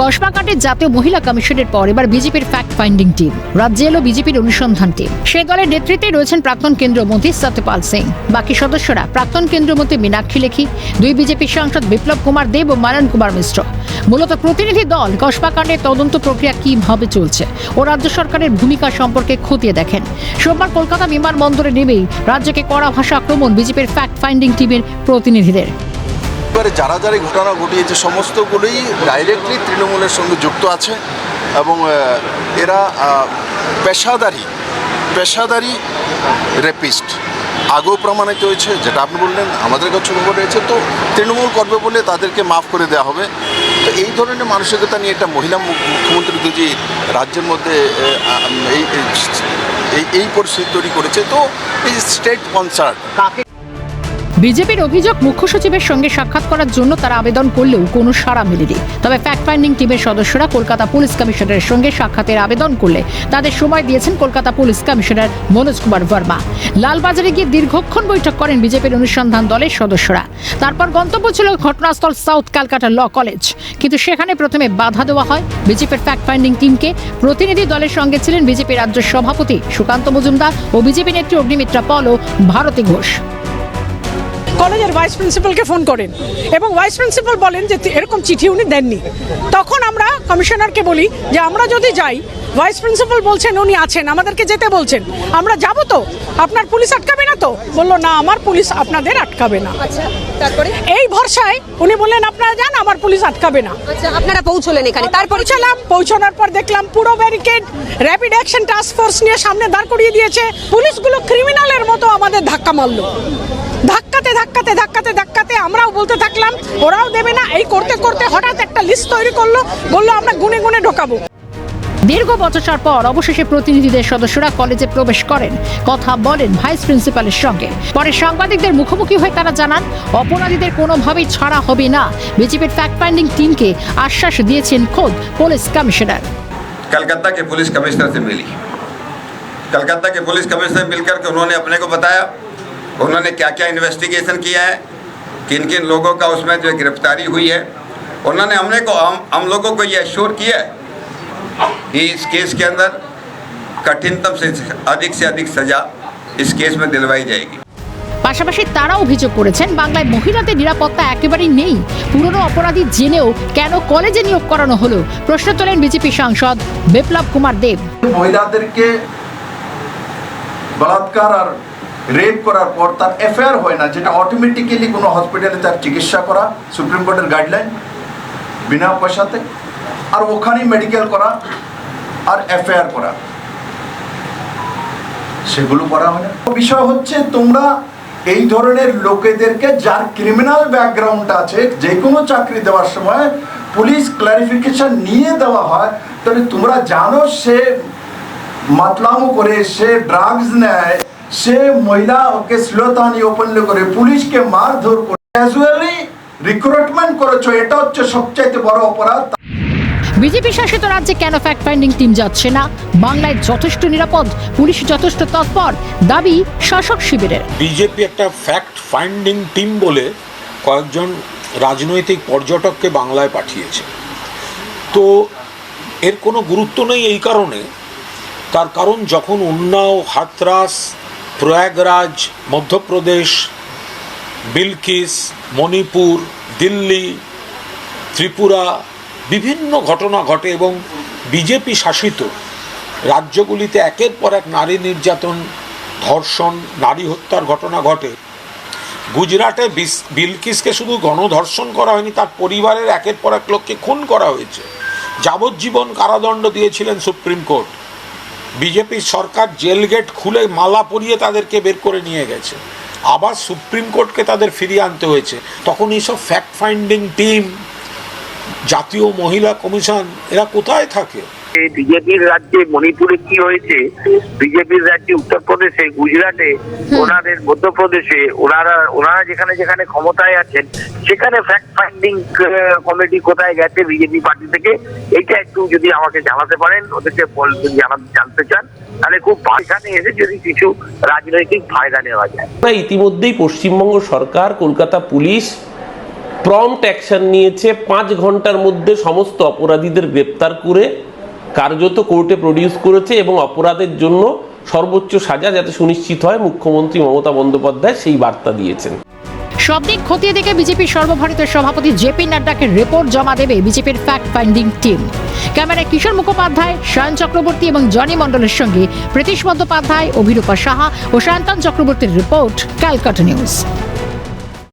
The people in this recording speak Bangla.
গঠনের জাতীয় মহিলা কমিশনের পর এবার বিজেপির ফ্যাক্ট ফাইন্ডিং টিম রাজ্যে এলো বিজেপির অনুসন্ধান টিম সে দলের নেতৃত্বে রয়েছেন প্রাক্তন কেন্দ্রীয় মন্ত্রী সত্যপাল সিং। বাকি সদস্যরা প্রাক্তন কেন্দ্রীয় মন্ত্রী মীনাক্ষী লেখি, দুই বিজেপি সাংসদ বিপ্লব কুমার দেব ও মানন কুমার মিশ্র। মূলত প্রতিনিধি দল কসবা কাণ্ডের তদন্ত প্রক্রিয়া কীভাবে চলছে ও রাজ্য সরকারের ভূমিকা সম্পর্কে খতিয়ে দেখেন। সোমবার কলকাতা বিমানবন্দরে নেমেই রাজ্যকে কড়া ভাষা আক্রমণ বিজেপির ফ্যাক্ট ফাইন্ডিং টিমের প্রতিনিধিদের। এবারে যারা যারা ঘটনা ঘটিয়েছে, সমস্তগুলোই ডাইরেক্টলি তৃণমূলের সঙ্গে যুক্ত আছে এবং এরা পেশাদারি পেশাদারি রেপিস্ট আগেও প্রমাণিত হয়েছে, যেটা আপনি বললেন, আমাদের কাছে খবর রয়েছে, তো তৃণমূল করবে বলে তাদেরকে মাফ করে দেওয়া হবে। তো এই ধরনের মানসিকতা নিয়ে একটা মহিলা মুখ্যমন্ত্রী যদি রাজ্যের মধ্যে এই এই পরিস্থিতি তৈরি করেছে। তো এই স্টেট কনসার্ট বিজেপির অভিযোগ মুখ্য সচিবের সঙ্গে সাক্ষাৎ করার জন্য তারা আবেদন করলেও কোনো সাড়া মেলেনি। তবে ফ্যাক্ট ফাইন্ডিং টিমের সদস্যরা কলকাতা পুলিশ কমিশনারের সঙ্গে সাক্ষাতের আবেদন করলে তাদের সময় দিয়েছেন কলকাতা পুলিশ কমিশনার মনোজ কুমার বর্মা লালবাজারে গিয়ে দীর্ঘক্ষণ বৈঠক করেন বিজেপির অনুসন্ধান দলের সদস্যরা। তারপর গন্তব্য ছিল ঘটনাস্থল সাউথ ক্যালকাটা ল কলেজ। কিন্তু সেখানে প্রথমে বাধা দেওয়া হয়। বিজেপির ফ্যাক্ট ফাইন্ডিং টিমকে প্রতিনিধি দলের সঙ্গে ছিলেন বিজেপি রাজ্য সভাপতি সুকান্ত মজুমদার ও বিজেপি নেত্রী অগ্নিমিত্রা পল ও ভারতী ঘোষ। কলেজের ভাইস প্রিন্সিপালকে ফোন করেন এবং ভাইস প্রিন্সিপাল বলেন যে এরকম চিঠি উনি দেননি। তখন আমরা কমিশনারকে বলি যে আমরা যদি যাই ভাইস প্রিন্সিপাল বলছেন উনি আছেন আমাদেরকে যেতে বলছেন। আমরা যাব তো? আপনার পুলিশ আটকাবে না তো? বলল না আমার পুলিশ আপনাদের আটকাবে না। আচ্ছা তারপরে? এই ভরসায় উনি বললেন আপনারা যান আমার পুলিশ আটকাবে না। আচ্ছা আপনারা পৌঁছলেন এখানে। তারপরে পৌঁছালাম পৌঁছানোর পর দেখলাম পুরো barricade rapid action task force নিয়ে সামনে দাঁড় করিয়ে দিয়েছে। পুলিশগুলো ক্রিমিনালের মতো আমাদের ধাক্কা মারলো। ধাক্কাতে ধাক্কাতে ধাক্কাতে ধাক্কাতে আমরাও বলতে থাকলাম ওরাও দেবে না এই করতে করতে হঠাৎ একটা লিস্ট তৈরি করলো বললো আমরা গুনে গুনে ঢোকাবো দীর্ঘ বচসার পর অবশেষে প্রতিনিধিদের সদস্যরা কলেজে প্রবেশ করেন কথা বলেন ভাইস প্রিন্সিপালের সঙ্গে পরে সাংবাদিকদের মুখোমুখি হয়ে তারা জানান অপরাধীদের কোনোভাবেই ছাড়া হবে না বিজেপির ফ্যাক্ট ফাইন্ডিং টিমকে আশ্বাস দিয়েছেন খোদ পুলিশ কমিশনার कलकत्ता के पुलिस कमिश्नर से मिली कलकत्ता के पुलिस कमिश्नर मिलकर के उन्होंने अपने को बताया उन्होंने क्या क्या इन्वेस्टिगेशन किया है किन किन लोगों का उसमें जो गिरफ्तारी हुई है उन्होंने हमने को हम हम लोगों को ये एश्योर किया है कि इस केस के अंदर कठिनतम से अधिक से अधिक सज़ा इस केस में दिलवाई जाएगी পাশাপাশি তারা অভিযোগ করেছেন বাংলায় মহিলাদের নিরাপত্তা একেবারেই নেই পুরনো অপরাধী জেনেও কেন কলেজে নিয়োগ করানো হলো প্রশ্ন তোলেন বিজেপি সাংসদ বিপ্লব কুমার দেব মহিলাদেরকে বলাৎকার আর রেপ করার পর তার এফআইআর হয় না, যেটা অটোমেটিক্যালি কোনো হসপিটালে তার চিকিৎসা করা সুপ্রিম কোর্টের গাইডলাইন বিনা পয়সাতে, আর ওখানেই মেডিকেল করা, আর এফআইআর করা। সেগুলো করা হয় না। বিষয় হচ্ছে, তোমরা এই ধরনের লোকেদেরকে, যার ক্রিমিনাল ব্যাকগ্রাউন্ড আছে, যে কোনো চাকরি দেওয়ার সময় পুলিশ ক্লারিফিকেশন নিয়ে দেওয়া হয়, তাহলে তোমরা জানো সে মাতলামো করে, সে ড্রাগস নেয় সে মহিলা ওকে শ্লীলতাহানি ওপেনলি করে পুলিশকে মারধর করে ক্যাজুয়ালি রিক্রুটমেন্ট করেছ। এটা হচ্ছে সবচাইতে বড় অপরাধ। বিজেপি শাসিত রাজ্যে কেন ফ্যাক্ট ফাইন্ডিং টিম যাচ্ছে না? বাংলায় যথেষ্ট নিরাপদ পুলিশ যথেষ্ট তৎপর দাবি শাসক শিবিরের। বিজেপি একটা ফ্যাক্ট ফাইন্ডিং টিম বলে কয়েকজন রাজনৈতিক পর্যটককে বাংলায় পাঠিয়েছে। তো এর কোনো গুরুত্ব নেই এই কারণে। তার কারণ যখন উন্নাও হাতরাস প্রয়াগরাজ, মধ্যপ্রদেশ, বিলকিস, মণিপুর, দিল্লি, ত্রিপুরা, বিভিন্ন ঘটনা ঘটে এবং বিজেপি শাসিত রাজ্যগুলিতে একের পর এক নারী নির্যাতন, ধর্ষণ, নারী হত্যার ঘটনা ঘটে। গুজরাটে বিলকিসকে শুধু গণধর্ষণ করা হয়নি, তার পরিবারের একের পর এক লোককে খুন করা হয়েছে। যাবজ্জীবন কারাদণ্ড দিয়েছিলেন সুপ্রিম কোর্ট। বিজেপির সরকার জেল গেট খুলে মালা পরিয়ে তাদেরকে বের করে নিয়ে গেছে। আবার সুপ্রিম কোর্টকে তাদের ফিরিয়ে আনতে হয়েছে। তখন এইসব ফ্যাক্ট ফাইন্ডিং টিম জাতীয় মহিলা কমিশন, এরা কোথায় থাকে? বিজেপির রাজ্যে মণিপুরে কি হয়েছে বিজেপির রাজ্যে উত্তরপ্রদেশে গুজরাটে ওনাদের মধ্যপ্রদেশে ওনারা ওনারা যেখানে যেখানে ক্ষমতায় আছেন সেখানে ফ্যাক্ট ফাইন্ডিং কমিটি কোথায় গেছে বিজেপি পার্টি থেকে এইটা একটু যদি আমাকে জানাতে পারেন ওদেরকে জানতে চান তাহলে খুব। এখানে এসে যদি কিছু রাজনৈতিক ফায়দা নেওয়া যায় ইতিমধ্যেই পশ্চিমবঙ্গ সরকার কলকাতা পুলিশ প্রম্পট অ্যাকশন নিয়েছে পাঁচ ঘণ্টার মধ্যে সমস্ত অপরাধীদের গ্রেপ্তার করে কার্যত কোর্টে প্রডিউস করেছে এবং অপরাধের জন্য সর্বোচ্চ সাজা যাতে সুনিশ্চিত হয়, মুখ্যমন্ত্রী মমতা বন্দ্যোপাধ্যায় সেই বার্তা দিয়েছেন। সব দিক খতিয়ে দেখে বিজেপির সর্বভারতীয় সভাপতি জেপি নাড্ডাকে রিপোর্ট জমা দেবে বিজেপির ফ্যাক্ট ফাইন্ডিং টিম ক্যামেরায় কিশোর মুখোপাধ্যায়, সায়ন চক্রবর্তী এবং জনি মণ্ডলের সঙ্গে প্রীতিশ বন্দ্যোপাধ্যায়, অভিরূপা সাহা ও সায়ন্তন চক্রবর্তীর রিপোর্ট ক্যালকাটা নিউজ